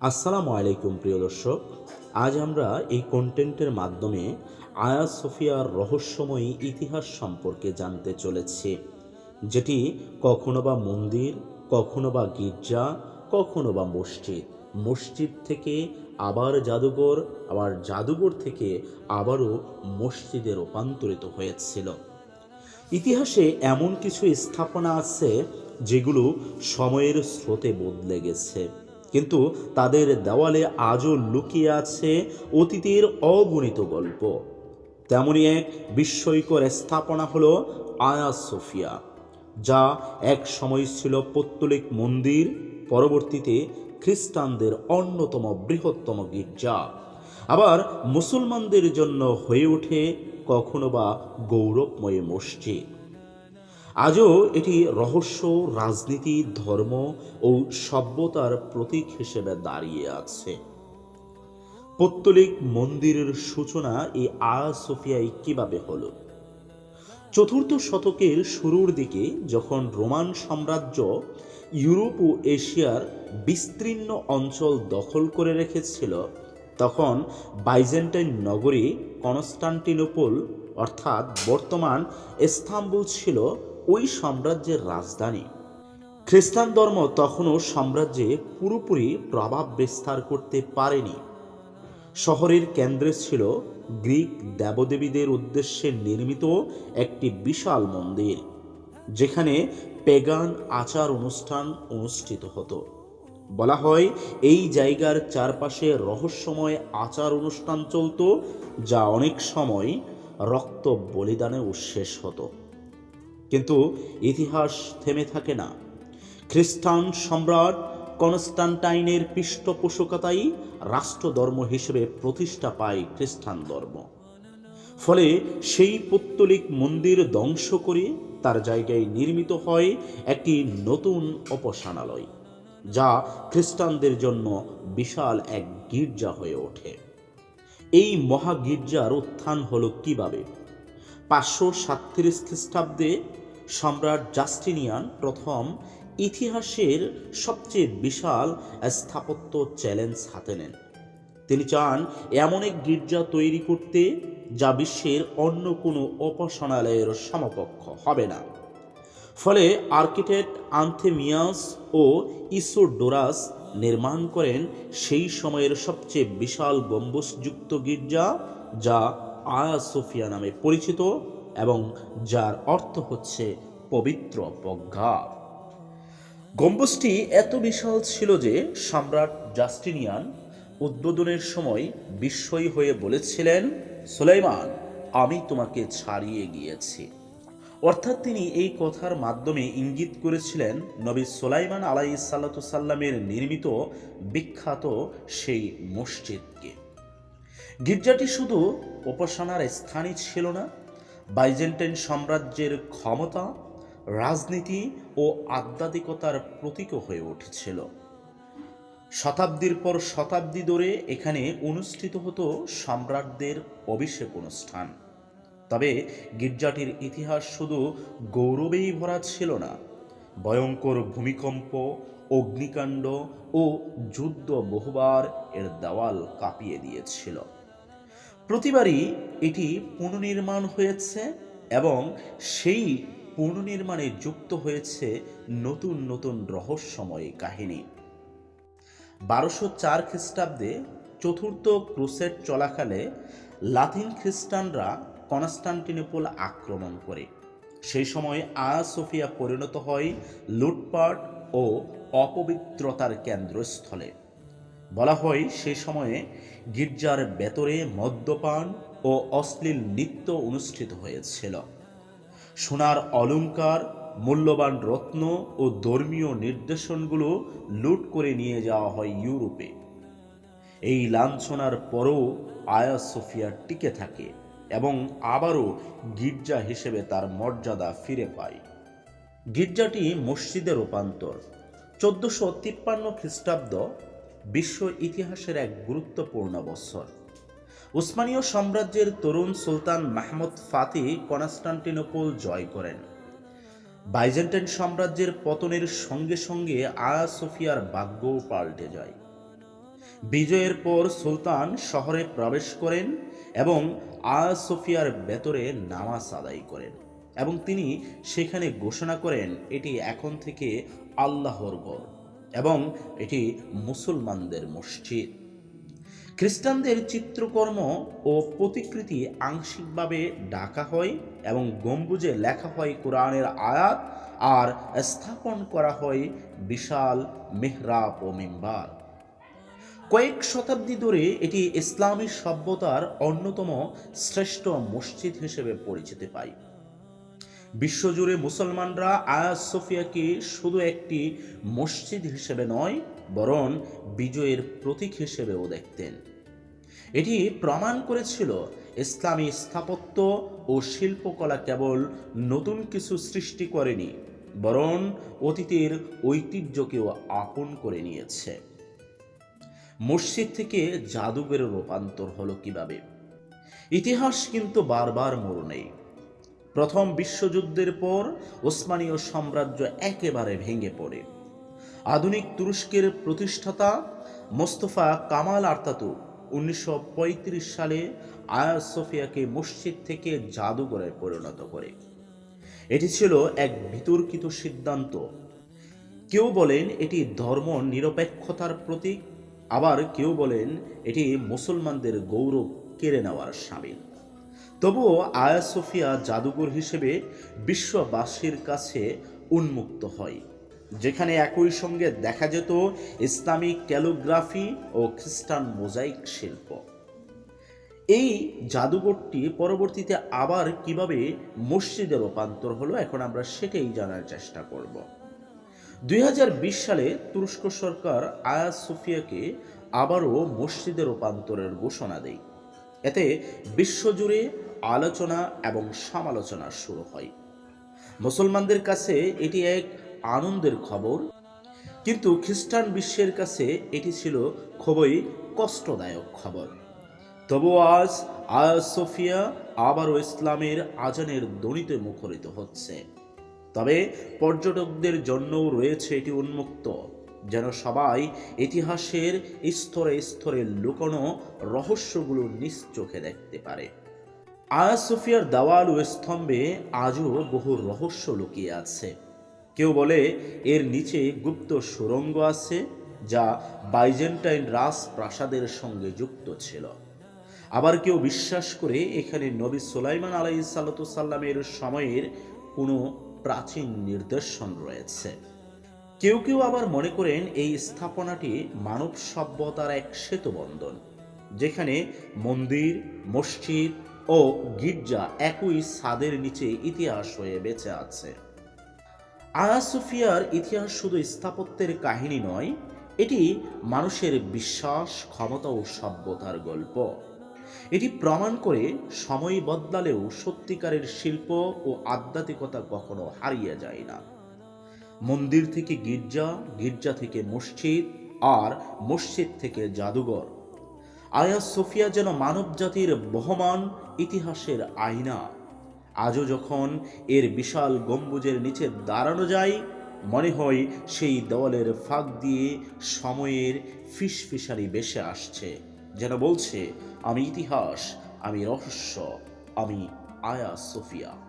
আসসালামু আলাইকুম, প্রিয় দর্শক। আজ আমরা এই কন্টেন্টের মাধ্যমে আয়া সোফিয়ার রহস্যময়ী ইতিহাস সম্পর্কে জানতে চলেছি, যেটি কখনো বা মন্দির, কখনো বা গির্জা, কখনো বা মসজিদ। মসজিদ থেকে আবার জাদুঘর আবার জাদুঘর থেকে আবারও মসজিদে রূপান্তরিত হয়েছিল। ইতিহাসে এমন কিছু স্থাপনা আছে, যেগুলো সময়ের স্রোতে বদলে গেছে। কিন্তু তাদের দেওয়ালে আজও লুকিয়ে আছে অতীতের অগণিত গল্প। তেমনই এক বিস্ময়কর স্থাপনা হলো আয়া সোফিয়া, যা এক সময় ছিল পত্তলিক মন্দির, পরবর্তীতে খ্রিস্টানদের অন্যতম বৃহত্তম গির্জা। আবার মুসলমানদের জন্য হয়ে ওঠে কখনো বা গৌরবময় মসজিদ। আজও এটি রহস্য, রাজনীতি, ধর্ম ও সভ্যতার প্রতীক হিসেবে দাঁড়িয়ে আছে। পত্তলিক মন্দিরের সূচনা এই আয়া সোফিয়ায় কীভাবে হলো? চতুর্থ শতকের শুরুর দিকে যখন রোমান সাম্রাজ্য ইউরোপ ও এশিয়ার বিস্তীর্ণ অঞ্চল দখল করে রেখেছিল, তখন বাইজেন্টাইন নগরী কনস্টান্টিনোপল, অর্থাৎ বর্তমান ইস্তাম্বুল ছিল ওই সাম্রাজ্যের রাজধানী। খ্রিস্টান ধর্ম তখনও সাম্রাজ্যে পুরোপুরি প্রভাব বিস্তার করতে পারেনি। শহরের কেন্দ্রে ছিল গ্রিক দেবদেবীদের উদ্দেশ্যে নির্মিত একটি বিশাল মন্দির, যেখানে পেগান আচার অনুষ্ঠান অনুষ্ঠিত হতো। বলা হয়, এই জায়গার চারপাশে রহস্যময় আচার অনুষ্ঠান চলত, যা অনেক সময় রক্ত বলিদানে শেষ হতো। কিন্তু ইতিহাস থেমে থাকে না। খ্রিস্টান সম্রাট কনস্টান্টাইনের পৃষ্ঠপোষকতাই রাষ্ট্রধর্ম হিসেবে প্রতিষ্ঠা পায় খ্রিস্টান ধর্ম। ফলে সেই পত্তলিক মন্দির ধ্বংস করে তার জায়গায় নির্মিত হয় একটি নতুন অপসানালয় যা খ্রিস্টানদের জন্য বিশাল এক গির্জা হয়ে ওঠে। এই মহাগির্জার উত্থান হলো কীভাবে? পাঁচশো সাতত্রিশ খ্রিস্টাব্দে সম্রাট জাস্টিনিয়ান প্রথম ইতিহাসের সবচেয়ে বিশাল স্থাপত্য চ্যালেঞ্জ হাতে নেন। তিনি চান এমন এক গির্জা তৈরি করতে, যা বিশ্বের অন্য কোনো উপাসনালয়ের সমকক্ষ হবে না। ফলে আর্কিটেক্ট আন্থেমিয়াস ও ইসোডোরাস নির্মাণ করেন সেই সময়ের সবচেয়ে বিশাল গম্বুজযুক্ত গির্জা, যা আয়া সোফিয়া নামে পরিচিত। এবং যার অর্থ হচ্ছে পবিত্র প্রজ্ঞা। গম্বুজটি এত বিশাল ছিল যে সম্রাট জাস্টিনিয়ান উদ্বোধনের সময় বিস্ময়ী হয়ে বলেছিলেন, সুলাইমান, আমি তোমাকে ছাড়িয়ে গিয়েছি। অর্থাৎ তিনি এই কথার মাধ্যমে ইঙ্গিত করেছিলেন, নবী সোলাইমান আলাই সাল্লামের নির্মিত বিখ্যাত সেই মসজিদকে। গির্জাটি শুধু উপাসনার স্থানই ছিল না বাইজেন্টাইন সাম্রাজ্যের ক্ষমতা, রাজনীতি ও আধ্যাত্মিকতার প্রতীকও হয়ে উঠেছিল। শতাব্দীর পর শতাব্দী ধরে এখানে অনুষ্ঠিত হতো সম্রাটদের অভিষেক অনুষ্ঠান। তবে গির্জাটির ইতিহাস শুধু গৌরবেই ভরা ছিল না, ভয়ঙ্কর ভূমিকম্প, অগ্নিকাণ্ড ও যুদ্ধ বহুবার এর দেওয়াল কাঁপিয়ে দিয়েছিল। প্রতিবারই এটি পুনর্নির্মাণ হয়েছে এবং সেই পুনর্নির্মাণে যুক্ত হয়েছে নতুন নতুন রহস্যময় কাহিনী। বারোশো চার খ্রিস্টাব্দে চতুর্থ ক্রুসেড চলাকালে লাতিন খ্রিস্টানরা কনস্টান্টিনোপল আক্রমণ করে। সেই সময় আয়া সোফিয়া পরিণত হয় লুটপাট ও অপবিত্রতার কেন্দ্রস্থলে। বলা হয় সে সময়ে গির্জার ভেতরে মদ্যপান ও অশ্লীল নৃত্য অনুষ্ঠিত হয়েছিল। সোনার অলংকার, মূল্যবান রত্ন ও ধর্মীয় নির্দেশনগুলো লুট করে নিয়ে যাওয়া হয় ইউরোপে। এই লাঞ্ছনার পরও আয়া সোফিয়া টিকে থাকে এবং আবারও গির্জা হিসেবে তার মর্যাদা ফিরে পায়। গির্জাটি মসজিদে রূপান্তর। চোদ্দশো তিপ্পান্ন খ্রিস্টাব্দ বিশ্ব ইতিহাসের এক গুরুত্বপূর্ণ বৎসর উসমানীয় সাম্রাজ্যের তরুণ সুলতান মাহমুদ ফাতি কনস্টান্টিনোপল জয় করেন। বাইজেন্টাইন সাম্রাজ্যের পতনের সঙ্গে সঙ্গে আয়া সোফিয়ার ভাগ্যও পাল্টে যায়। বিজয়ের পর সুলতান শহরে প্রবেশ করেন এবং আয়া সোফিয়ার ভেতরে নামাজ আদায় করেন এবং তিনি সেখানে ঘোষণা করেন, এটি এখন থেকে আল্লাহর ঘর। এবং এটি মুসলমানদের মসজিদ। খ্রিস্টানদের চিত্রকর্ম ও প্রতিকৃতি আংশিকভাবে ডাকা হয় এবং গম্বুজে লেখা হয় কোরআনের আয়াত আর স্থাপন করা হয় বিশাল মেহরাব ও মেম্বার। কয়েক শতাব্দী ধরে এটি ইসলামী সভ্যতার অন্যতম শ্রেষ্ঠ মসজিদ হিসেবে পরিচিতি পায়। বিশ্বজুড়ে মুসলমানরা আয়া সোফিয়াকে শুধু একটি মসজিদ হিসেবে নয়, বরং বিজয়ের প্রতীক হিসেবেও দেখতেন। এটি প্রমাণ করেছিল ইসলামী স্থাপত্য ও শিল্পকলা কেবল নতুন কিছু সৃষ্টি করেনি, বরং অতীতের ঐতিহ্যকেও আপন করে নিয়েছে। মসজিদ থেকে জাদুঘরে রূপান্তর হলো কীভাবে? ইতিহাস কিন্তু বারবার মোড় নেই প্রথম বিশ্বযুদ্ধের পর ওসমানীয় সাম্রাজ্য একেবারে ভেঙে পড়ে। আধুনিক তুরস্কের প্রতিষ্ঠাতা মোস্তফা কামাল আর্তাতু উনিশশো পঁয়ত্রিশ সালে আয়া সোফিয়াকে মসজিদ থেকে জাদুঘরে পরিণত করে। এটি ছিল এক বিতর্কিত সিদ্ধান্ত। কেউ বলেন এটি ধর্ম নিরপেক্ষতার প্রতীক, আবার কেউ বলেন এটি মুসলমানদের গৌরব কেড়ে নেওয়ার সামিল। তবুও আয়া সোফিয়া জাদুঘর হিসেবে বিশ্ববাসীর কাছে উন্মুক্ত হয়, যেখানে একই সঙ্গে দেখা যেত ইসলামিক ক্যালোগ্রাফি ও খ্রিস্টান মোজাইক শিল্প। এই জাদুঘরটি পরবর্তীতে আবার কীভাবে মসজিদে রূপান্তর হলো, এখন আমরা সেটাই জানার চেষ্টা করব। দুই হাজার বিশ সালে তুরস্ক সরকার আয়া সোফিয়াকে আবারও মসজিদে রূপান্তরের ঘোষণা দেয়। এতে বিশ্বজুড়ে আলোচনা এবং সমালোচনা শুরু হয়। মুসলমানদের কাছে এটি এক আনন্দের খবর, কিন্তু খ্রিস্টান বিশ্বের কাছে এটি ছিল খুবই কষ্টদায়ক খবর। তবু আজ আয়া সোফিয়া আবারও ইসলামের আজানের দড়িতে মুখরিত হচ্ছে। তবে পর্যটকদের জন্যও রয়েছে এটি উন্মুক্ত, যেন সবাই ইতিহাসের স্তরে স্তরে লুকানো রহস্যগুলো নিজ চোখে দেখতে পারে। আয়া সুফিয়ার দেওয়াল ও স্তম্ভে আজও বহু রহস্য লুকিয়ে আছে। কেউ বলে, এর নিচে গুপ্ত সুরঙ্গ আছে, যা বাইজেন্টাইন রাজপ্রাসাদের সঙ্গে যুক্ত ছিল। আবার কেউ বিশ্বাস করে, এখানে নবী সুলাইমান আলাই সাল্লামের সময়ের কোনো প্রাচীন নিদর্শন রয়েছে। কেউ কেউ আবার মনে করেন, এই স্থাপনাটি মানব সভ্যতার এক সেতুবন্ধন, যেখানে মন্দির, মসজিদ ও গির্জা একই ছাদের নিচে ইতিহাস হয়ে বেঁচে আছে। আয়া সুফিয়ার ইতিহাস শুধু স্থাপত্যের কাহিনী নয়, এটি মানুষের বিশ্বাস, ক্ষমতা ও সভ্যতার গল্প। এটি প্রমাণ করে সময় বদলালেও সত্যিকারের শিল্প ও আধ্যাত্মিকতা কখনো হারিয়ে যায় না। মন্দির থেকে গির্জা গির্জা থেকে মসজিদ, আর মসজিদ থেকে জাদুঘর। আয়া সোফিয়া যেন মানব জাতির বহমান ইতিহাসের আয়না। আজও যখন এর বিশাল গম্বুজের নিচে দাঁড়ানো যায়, মনে হয় সেই দেওয়ালের ফাঁক দিয়ে সময়ের ফিসফিসারি বেসে আসছে, যেন বলছে, আমি ইতিহাস, আমি রহস্য, আমি আয়া সোফিয়া।